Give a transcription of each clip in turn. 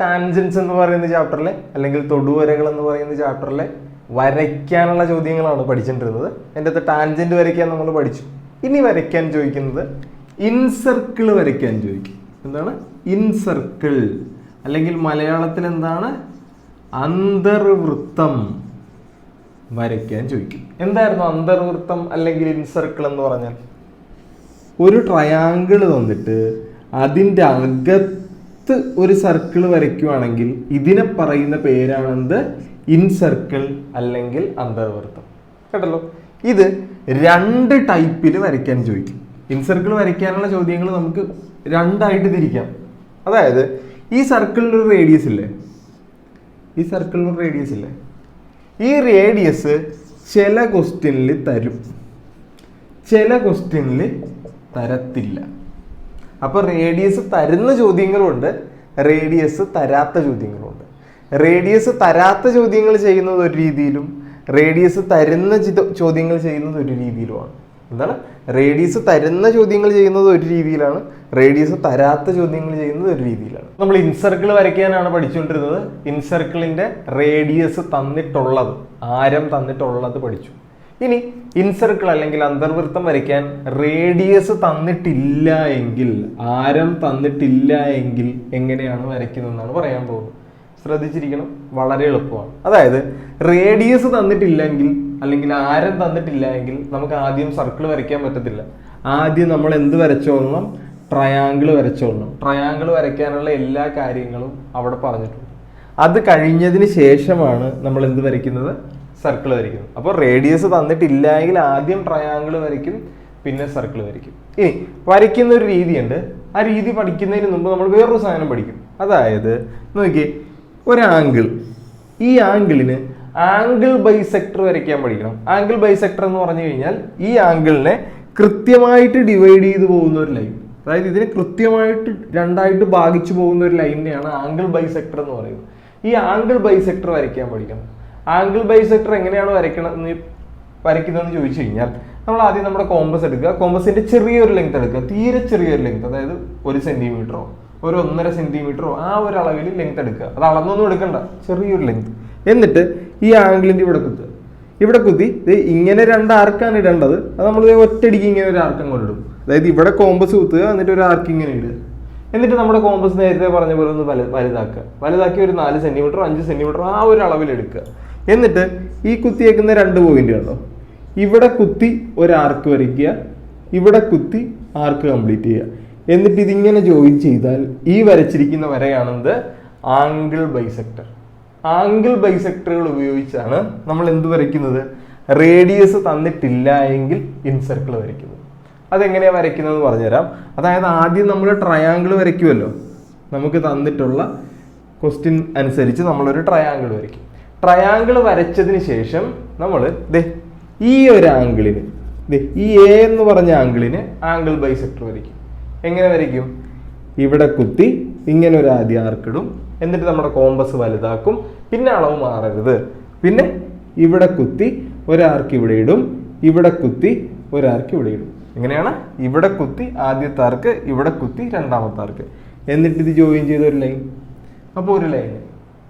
Tangents എന്ന് പറയുന്ന ചാപ്റ്ററിലെ അല്ലെങ്കിൽ തൊടുവരകൾ എന്ന് പറയുന്ന ചാപ്റ്ററിലെ വരയ്ക്കാനുള്ള ചോദ്യങ്ങളാണ് പഠിച്ചിട്ടിരുന്നത്. എന്റെ അത് ടാൻജന്റ് വരയ്ക്കാൻ നമ്മൾ പഠിച്ചു. ഇനി വരയ്ക്കാൻ ചോദിക്കുന്നത് ഇൻസർക്കിൾ വരയ്ക്കാൻ ചോദിക്കും. എന്താണ്? ഇൻസർക്കിൾ അല്ലെങ്കിൽ മലയാളത്തിൽ എന്താണ്? അന്തർവൃത്തം വരയ്ക്കാൻ ചോദിക്കും. എന്തായിരുന്നു അന്തർവൃത്തം അല്ലെങ്കിൽ ഇൻസർക്കിൾ എന്ന് പറഞ്ഞാൽ? ഒരു ട്രയാങ്കിൾ തന്നിട്ട് അതിന്റെ അകത്ത് ഒരു സർക്കിൾ വരയ്ക്കുവാണെങ്കിൽ ഇതിനെ പറയുന്ന പേരാണെന്ത്? ഇൻസർക്കിൾ അല്ലെങ്കിൽ അന്തർവൃത്തം. കേട്ടല്ലോ? ഇത് രണ്ട് ടൈപ്പിൽ വരയ്ക്കാൻ ചോദിക്കും. ഇൻസർക്കിൾ വരയ്ക്കാനുള്ള ചോദ്യങ്ങൾ നമുക്ക് രണ്ടായിട്ട് തിരിക്കാം. അതായത് ഈ സർക്കിളിന്റെ ഒരു റേഡിയസ് ഇല്ലേ? ഈ സർക്കിളിന്റെ ഒരു റേഡിയസ് ഇല്ലേ? ഈ റേഡിയസ് ചില ക്വസ്റ്റ്യനിൽ തരും. ചില ക്വസ്റ്റ്യനിൽ തരത്തില്ല. അപ്പോൾ റേഡിയസ് തരുന്ന ചോദ്യങ്ങളുണ്ട് റേഡിയസ് തരാത്ത ചോദ്യങ്ങളുണ്ട്. റേഡിയസ് തരാത്ത ചോദ്യങ്ങൾ ചെയ്യുന്നത് ഒരു രീതിയിലും റേഡിയസ് തരുന്ന ചോദ്യങ്ങൾ ചെയ്യുന്നത് ഒരു രീതിയിലുമാണ്. എന്താണ്? റേഡിയസ് തരുന്ന ചോദ്യങ്ങൾ ചെയ്യുന്നത് ഒരു രീതിയിലാണ് റേഡിയസ് തരാത്ത ചോദ്യങ്ങൾ ചെയ്യുന്നത് ഒരു രീതിയിലാണ്. നമ്മൾ ഇൻസർക്കിൾ വരയ്ക്കാനാണ് പഠിച്ചുകൊണ്ടിരുന്നത്. ഇൻസർക്കിളിന്റെ റേഡിയസ് തന്നിട്ടുള്ളത് ആരം തന്നിട്ടുള്ളത് പഠിച്ചു. ഇനി ഇൻസർക്കിൾ അല്ലെങ്കിൽ അന്തർവൃത്തം വരയ്ക്കാൻ റേഡിയസ് തന്നിട്ടില്ല എങ്കിൽ ആരം തന്നിട്ടില്ല എങ്കിൽ എങ്ങനെയാണ് വരയ്ക്കുന്നതെന്നാണ് പറയാൻ പോകുന്നത്. ശ്രദ്ധിച്ചിരിക്കണം വളരെ എളുപ്പമാണ്. അതായത് റേഡിയസ് തന്നിട്ടില്ലെങ്കിൽ അല്ലെങ്കിൽ ആരം തന്നിട്ടില്ല എങ്കിൽ നമുക്ക് ആദ്യം സർക്കിൾ വരയ്ക്കാൻ പറ്റത്തില്ല. ആദ്യം നമ്മൾ എന്ത് വരച്ചോളണം? ട്രയാങ്കിൾ വരച്ചോളണം. ട്രയാങ്കിൾ വരയ്ക്കാനുള്ള എല്ലാ കാര്യങ്ങളും അവിടെ പറഞ്ഞിട്ടുണ്ട്. അത് കഴിഞ്ഞതിന് ശേഷമാണ് നമ്മൾ എന്ത് വരയ്ക്കുന്നത്? സർക്കിൾ വരയ്ക്കും അപ്പോൾ റേഡിയസ് തന്നിട്ടില്ലെങ്കിൽ ആദ്യം ട്രയാങ്കിൾ വരയ്ക്കും പിന്നെ സർക്കിൾ വരയ്ക്കും. ഇനി വരയ്ക്കുന്ന ഒരു രീതിയുണ്ട്. ആ രീതി പഠിക്കുന്നതിന് മുമ്പ് നമ്മൾ വേറൊരു സാധനം പഠിക്കും. അതായത് നോക്കി ഒരു ആംഗിൾ ഈ ആംഗിളിന് ആംഗിൾ ബൈസെക്ടർ വരയ്ക്കാൻ പഠിക്കണം. ആംഗിൾ ബൈസെക്ടർ എന്ന് പറഞ്ഞു കഴിഞ്ഞാൽ ഈ ആംഗിളിനെ കൃത്യമായിട്ട് ഡിവൈഡ് ചെയ്ത് പോകുന്ന ഒരു ലൈൻ അതായത് ഇതിനെ കൃത്യമായിട്ട് രണ്ടായിട്ട് ഭാഗിച്ചു പോകുന്ന ഒരു ലൈനിനെയാണ് ആംഗിൾ ബൈസെക്ടർ എന്ന് പറയുന്നത്. ഈ ആംഗിൾ ബൈസെക്ടർ വരയ്ക്കാൻ പഠിക്കണം. ആംഗിൾ ബൈസെക്ടർ എങ്ങനെയാണ് വരയ്ക്കണം എന്ന് വരയ്ക്കുന്നതെന്ന് ചോദിച്ചു കഴിഞ്ഞാൽ നമ്മൾ ആദ്യം നമ്മുടെ കോമ്പസ് എടുക്കുക. കോമ്പസിന്റെ ചെറിയൊരു ലെങ്ത് എടുക്കുക. തീരെ ചെറിയൊരു ലെങ്ത് അതായത് ഒരു സെന്റിമീറ്ററോ ഒരു ഒന്നര സെന്റിമീറ്ററോ ആ ഒരു അളവിൽ ലെങ്ത് എടുക്കുക. അത് അളന്നൊന്നും എടുക്കണ്ട. ചെറിയൊരു ലെങ്ത് എന്നിട്ട് ഈ ആംഗിളിന്റെ ഇവിടെ കുത്തുക. ഇവിടെ കുത്തി ഇത് ഇങ്ങനെ രണ്ട് ആർക്കാണ് ഇടേണ്ടത്. അത് നമ്മൾ ദേ ഒറ്റയടിക്ക് ഇങ്ങനെ ഒരു ആർക്കം കൊണ്ടിടും അതായത് ഇവിടെ കോമ്പസ് കുത്തുക എന്നിട്ട് ഒരു ആർക്ക് ഇങ്ങനെ ഇടുക. എന്നിട്ട് നമ്മുടെ കോമ്പസ് നേരത്തെ പറഞ്ഞ പോലെ ഒന്ന് വലു വലുതാക്കുക. വലുതാക്കി ഒരു നാല് സെന്റിമീറ്റർ അഞ്ച് സെന്റിമീറ്റർ ആ ഒരു അളവിൽ എടുക്കുക. എന്നിട്ട് ഈ കുത്തിയേക്കുന്ന രണ്ട് പോയിന്റ് കണ്ടോ? ഇവിടെ കുത്തി ഒരു ആർക്ക് വരയ്ക്കുക ഇവിടെ കുത്തി ആർക്ക് കംപ്ലീറ്റ് ചെയ്യുക. എന്നിട്ട് ഇതിങ്ങനെ ജോയിൻ ചെയ്താൽ ഈ വരച്ചിരിക്കുന്ന വരയാണെന്ത്? ആംഗിൾ ബൈസെക്ടർ ആംഗിൾ ബൈസെക്ടറുകൾ ഉപയോഗിച്ചാണ് നമ്മൾ എന്ത് വരയ്ക്കുന്നത്? റേഡിയസ് തന്നിട്ടില്ല എങ്കിൽ ഇൻസർക്കിൾ വരയ്ക്കുന്നത് അതെങ്ങനെയാണ് വരയ്ക്കുന്നതെന്ന് പറഞ്ഞുതരാം. അതായത് ആദ്യം നമ്മൾ ട്രയാങ്കിൾ വരയ്ക്കുമല്ലോ. നമുക്ക് തന്നിട്ടുള്ള ക്വസ്റ്റ്യൻ അനുസരിച്ച് നമ്മളൊരു ട്രയാങ്കിൾ വരയ്ക്കും. ട്രയാങ്കിൾ വരച്ചതിന് ശേഷം നമ്മൾ ദേ ഈ ഒരു ആംഗിളിന് ദേ ഈ എ എന്ന് പറഞ്ഞ ആംഗിളിന് ആംഗിൾ ബൈസെക്ടർ വരയ്ക്കും. എങ്ങനെ വരയ്ക്കും? ഇവിടെ കുത്തി ഇങ്ങനെ ഒരു ആദ്യം ആർക്കിടും എന്നിട്ട് നമ്മുടെ കോമ്പസ് വലുതാക്കും. പിന്നെ അളവ് മാറരുത്. പിന്നെ ഇവിടെ കുത്തി ഒരാർക്ക് ഇവിടെ ഇടും. ഇവിടെ കുത്തി ഒരാർക്ക് ഇവിടെ ഇടും. എങ്ങനെയാണ്? ഇവിടെ കുത്തി ആദ്യത്തെ ആർക്ക് ഇവിടെ കുത്തി രണ്ടാമത്തെ ആർക്ക് എന്നിട്ട് ഇത് ജോയിൻ ചെയ്ത ഒരു ലൈൻ അപ്പോൾ ഒരു ലൈൻ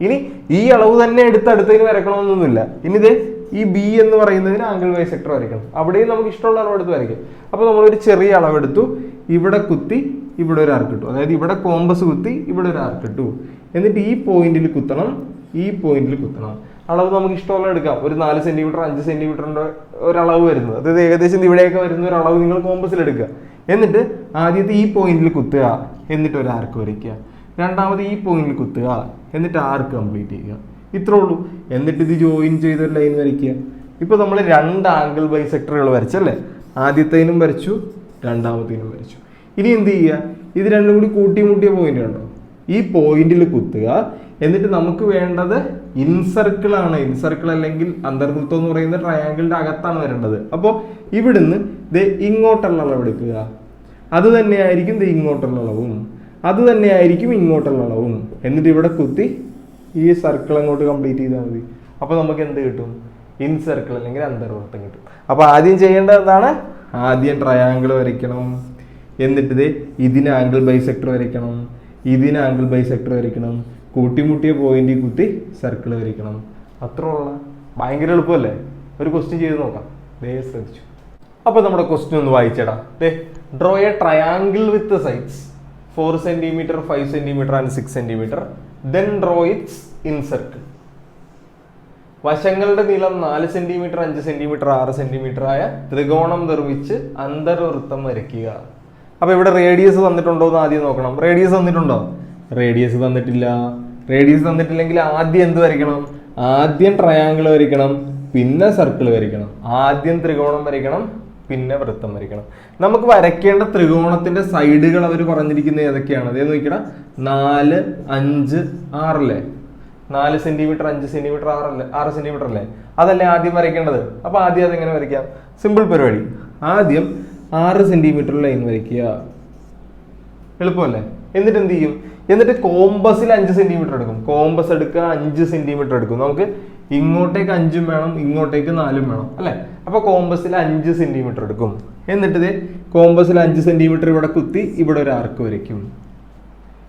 ഇനി ഈ അളവ് തന്നെ എടുത്ത് അടുത്തതിന് വരക്കണമെന്നൊന്നുമില്ല ഇനി ഇത് ഈ ബി എന്ന് പറയുന്നതിന് ആംഗിൾ വൈ സെക്ടർ വരയ്ക്കണം. അവിടെയും നമുക്ക് ഇഷ്ടമുള്ള അളവ് എടുത്ത് വരയ്ക്കാം. അപ്പോൾ നമ്മളൊരു ചെറിയ അളവെടുത്തു. ഇവിടെ കുത്തി ഇവിടെ ഒരു ആർക്ക് അതായത് ഇവിടെ കോമ്പസ് കുത്തി ഇവിടെ ഒരു ആർക്ക് എന്നിട്ട് ഈ പോയിന്റിൽ കുത്തണം. ഈ പോയിന്റിൽ കുത്തണം. അളവ് നമുക്ക് ഇഷ്ടമുള്ള എടുക്കാം. ഒരു നാല് സെന്റിമീറ്റർ അഞ്ച് സെന്റിമീറ്ററിന്റെ ഒരളവ് വരുന്നത്. അതായത് ഏകദേശം ഇവിടെയൊക്കെ വരുന്ന ഒരു അളവ് നിങ്ങൾ കോമ്പസിൽ എടുക്കുക. എന്നിട്ട് ആദ്യത്തെ ഈ പോയിന്റിൽ കുത്തുക. എന്നിട്ട് ഒരു ആർക്ക് വരയ്ക്കുക. രണ്ടാമത് ഈ പോയിന്റിൽ കുത്തുക. എന്നിട്ട് ആർക്ക് കംപ്ലീറ്റ് ചെയ്യുക? ഇത്രേ ഉള്ളൂ. എന്നിട്ട് ഇത് ജോയിൻ ചെയ്തൊരു ലൈൻ വരയ്ക്കുക. ഇപ്പോൾ നമ്മൾ രണ്ട് ആംഗിൾ ബൈസെക്ടറുകൾ വരച്ചല്ലേ ആദ്യത്തേനും വരച്ചു രണ്ടാമത്തേനും വരച്ചു. ഇനി എന്ത് ചെയ്യുക? ഇത് രണ്ടും കൂടി കൂട്ടിമുട്ടിയ പോയിന്റ് ഉണ്ടോ ഈ പോയിന്റിൽ കുത്തുക. എന്നിട്ട് നമുക്ക് വേണ്ടത് ഇൻസർക്കിൾ ആണ്. ഇൻസർക്കിൾ അല്ലെങ്കിൽ അന്തർവൃത്തം എന്ന് പറയുന്ന ട്രയാങ്കിളിന്റെ അകത്താണ് വരേണ്ടത്. അപ്പോൾ ഇവിടുന്ന് ദേ ഇങ്ങോട്ടുള്ള അളവ് എടുക്കുക. അത് തന്നെയായിരിക്കും ദേ ഇങ്ങോട്ടുള്ള അളവും. അത് തന്നെയായിരിക്കും ഇങ്ങോട്ടുള്ള അളവും എന്നിട്ട് ഇവിടെ കുത്തി ഈ സർക്കിൾ അങ്ങോട്ട് കംപ്ലീറ്റ് ചെയ്താൽ മതി. അപ്പോൾ നമുക്ക് എന്ത് കിട്ടും? ഇൻ സർക്കിൾ അല്ലെങ്കിൽ അന്തർവൃത്തം കിട്ടും. അപ്പോൾ ആദ്യം ചെയ്യേണ്ടത് എന്താണ്? ആദ്യം ട്രയാങ്കിൾ വരയ്ക്കണം. എന്നിട്ട് ഇത് ഇതിന് ആംഗിൾ ബൈസെക്ടർ വരയ്ക്കണം. ഇതിന് ആംഗിൾ ബൈസെക്ടർ വരയ്ക്കണം. കൂട്ടിമുട്ടിയ പോയിന്റിൽ കുത്തി സർക്കിൾ വരയ്ക്കണം. അത്രേ ഉള്ള. ഭയങ്കര എളുപ്പമല്ലേ? ഒരു ക്വസ്റ്റ്യൻ ചെയ്ത് നോക്കാം. ദേ ശ്രദ്ധിച്ചു. അപ്പോൾ നമ്മുടെ ക്വസ്റ്റ്യൻ ഒന്ന് വായിച്ചേടാ. ദേ draw a triangle with sides four centimetre five centimetre and six centimetre then draw its incircle വശങ്ങളുടെ നീളം നാല് സെന്റിമീറ്റർ അഞ്ച് സെന്റിമീറ്റർ ആറ് സെന്റിമീറ്റർ ആയ ത്രികോണം നിർമ്മിച്ച് അന്തർവൃത്തം വരയ്ക്കുക. അപ്പൊ ഇവിടെ റേഡിയസ് തന്നിട്ടുണ്ടോ എന്ന് ആദ്യം നോക്കണം. റേഡിയസ് തന്നിട്ടുണ്ടോ റേഡിയസ് തന്നിട്ടില്ല റേഡിയസ് തന്നിട്ടില്ലെങ്കിൽ ആദ്യം എന്ത് വരയ്ക്കണം? ആദ്യം ട്രയാങ്കിൾ വരയ്ക്കണം പിന്നെ സർക്കിൾ വരയ്ക്കണം. ആദ്യം ത്രികോണം വരയ്ക്കണം പിന്നെ വൃത്തം വരയ്ക്കണം. നമുക്ക് വരയ്ക്കേണ്ട ത്രികോണത്തിന്റെ സൈഡുകൾ അവർ പറഞ്ഞിരിക്കുന്നത് ഏതൊക്കെയാണ്? അതേ നോക്കിയാ നാല് അഞ്ച് ആറല്ലേ? നാല് സെന്റിമീറ്റർ അഞ്ച് സെന്റിമീറ്റർ ആറല്ലേ? ആറ് സെന്റിമീറ്റർ അല്ലേ? അതല്ലേ ആദ്യം വരയ്ക്കേണ്ടത്? അപ്പൊ ആദ്യം അതെങ്ങനെ വരയ്ക്കാം? സിമ്പിൾ പരിപാടി. ആദ്യം ആറ് സെന്റിമീറ്റർ ലൈൻ വരയ്ക്കുക. എളുപ്പമല്ലേ? എന്നിട്ട് എന്ത് ചെയ്യും? എന്നിട്ട് കോമ്പസിൽ അഞ്ച് സെന്റിമീറ്റർ എടുക്കും. കോമ്പസ് എടുക്കുക അഞ്ച് സെന്റിമീറ്റർ എടുക്കും. നമുക്ക് ഇങ്ങോട്ടേക്ക് അഞ്ചും വേണം ഇങ്ങോട്ടേക്ക് നാലും വേണം അല്ലെ? അപ്പൊ കോമ്പസിൽ അഞ്ച് സെന്റിമീറ്റർ എടുക്കും. എന്നിട്ട് കോമ്പസിൽ അഞ്ച് സെന്റിമീറ്റർ ഇവിടെ കുത്തി ഇവിടെ ഒരു ആർക്ക് വരയ്ക്കും.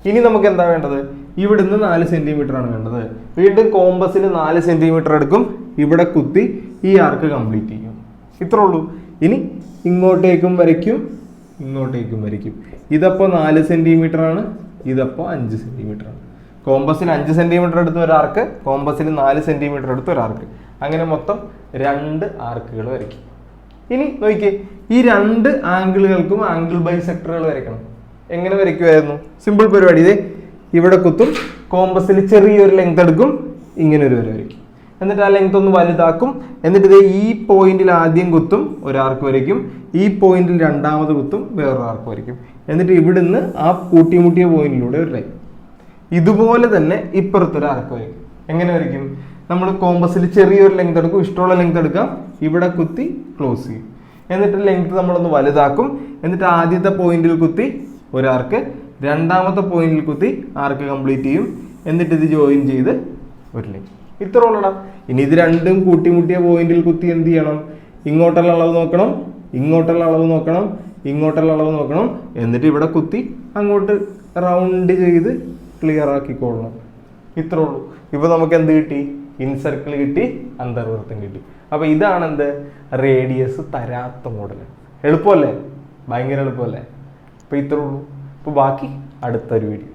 ഇനി നമുക്ക് എന്താ വേണ്ടത്? ഇവിടുന്ന് നാല് സെന്റിമീറ്റർ ആണ് വേണ്ടത്. വീണ്ടും കോമ്പസിൽ നാല് സെന്റിമീറ്റർ എടുക്കും ഇവിടെ കുത്തി ഈ ആർക്ക് കംപ്ലീറ്റ് ചെയ്യും. ഇത്രേ ഉള്ളൂ. ഇനി ഇങ്ങോട്ടേക്കും വരയ്ക്കും ഇങ്ങോട്ടേക്കും വരയ്ക്കും. ഇതപ്പോ നാല് സെന്റിമീറ്റർ ആണ് ഇതപ്പോ അഞ്ച് സെന്റിമീറ്റർ ആണ്. കോമ്പസിൽ അഞ്ച് സെന്റിമീറ്റർ എടുത്ത് ഒരാർക്ക് കോമ്പസിന് നാല് സെന്റിമീറ്റർ എടുത്ത് ഒരാർക്ക് അങ്ങനെ മൊത്തം രണ്ട് ആർക്കുകൾ വരയ്ക്കും. ഇനി നോക്കിയേ ഈ രണ്ട് ആംഗിളുകൾക്കും ആംഗിൾ ബൈ സെക്ടറുകൾ വരയ്ക്കണം. എങ്ങനെ വരയ്ക്കുമായിരുന്നു സിമ്പിൾ പരിപാടി. ഇതേ ഇവിടെ കുത്തും കോമ്പസിൽ ചെറിയൊരു ലെങ്ത് എടുക്കും ഇങ്ങനെ ഒരു വര വരയ്ക്കും. എന്നിട്ട് ആ ലെങ്ത് ഒന്ന് വലുതാക്കും. എന്നിട്ട് ഇതേ ഈ പോയിന്റിൽ ആദ്യം കുത്തും ഒരാർക്ക് വരയ്ക്കും. ഈ പോയിന്റിൽ രണ്ടാമത് കുത്തും വേറൊരാർക്ക് വരയ്ക്കും. എന്നിട്ട് ഇവിടുന്ന് ആ കൂട്ടിമുട്ടിയ പോയിന്റിലൂടെ ഒരു ലൈൻ ഇതുപോലെ തന്നെ ഇപ്പുറത്തൊരു ആർക്ക് വരയ്ക്കും എങ്ങനെ വരയ്ക്കും? നമ്മൾ കോമ്പസിൽ ചെറിയൊരു ലെങ്ത് എടുക്കും ഇഷ്ടമുള്ള ലെങ്ത് എടുക്കാം. ഇവിടെ കുത്തി ക്ലോസ് ചെയ്യും. എന്നിട്ട് ലെങ്ത് നമ്മളൊന്ന് വലുതാക്കും. എന്നിട്ട് ആദ്യത്തെ പോയിന്റിൽ കുത്തി ഒരു ആർക്ക് രണ്ടാമത്തെ പോയിന്റിൽ കുത്തി ആർക്ക് കംപ്ലീറ്റ് ചെയ്യും. എന്നിട്ട് ഇത് ജോയിൻ ചെയ്ത് ഒരു ലൈൻ ഇത്ര ഉള്ളടാ. ഇനി ഇത് രണ്ടും കൂട്ടിമുട്ടിയ പോയിന്റിൽ കുത്തി എന്ത് ചെയ്യണം? ഇങ്ങോട്ടുള്ള അളവ് നോക്കണം ഇങ്ങോട്ടുള്ള അളവ് നോക്കണം ഇങ്ങോട്ടുള്ള അളവ് നോക്കണം. എന്നിട്ട് ഇവിടെ കുത്തി അങ്ങോട്ട് റൗണ്ട് ചെയ്ത് ക്ലിയർ ആക്കിക്കോളണം. ഇത്രേ ഉള്ളൂ. ഇപ്പൊ നമുക്ക് എന്ത് കിട്ടി? ഇൻസർക്കിൾ കിട്ടി അന്തർവൃത്തം കിട്ടി. അപ്പോൾ ഇതാണ് എന്ത്? റേഡിയസ് തരാത്ത മോഡൽ എളുപ്പമല്ലേ? ഭയങ്കര എളുപ്പമല്ലേ? അപ്പൊ ഇത്രേ ഉള്ളൂ. ഇപ്പൊ ബാക്കി അടുത്തൊരു വീഡിയോ.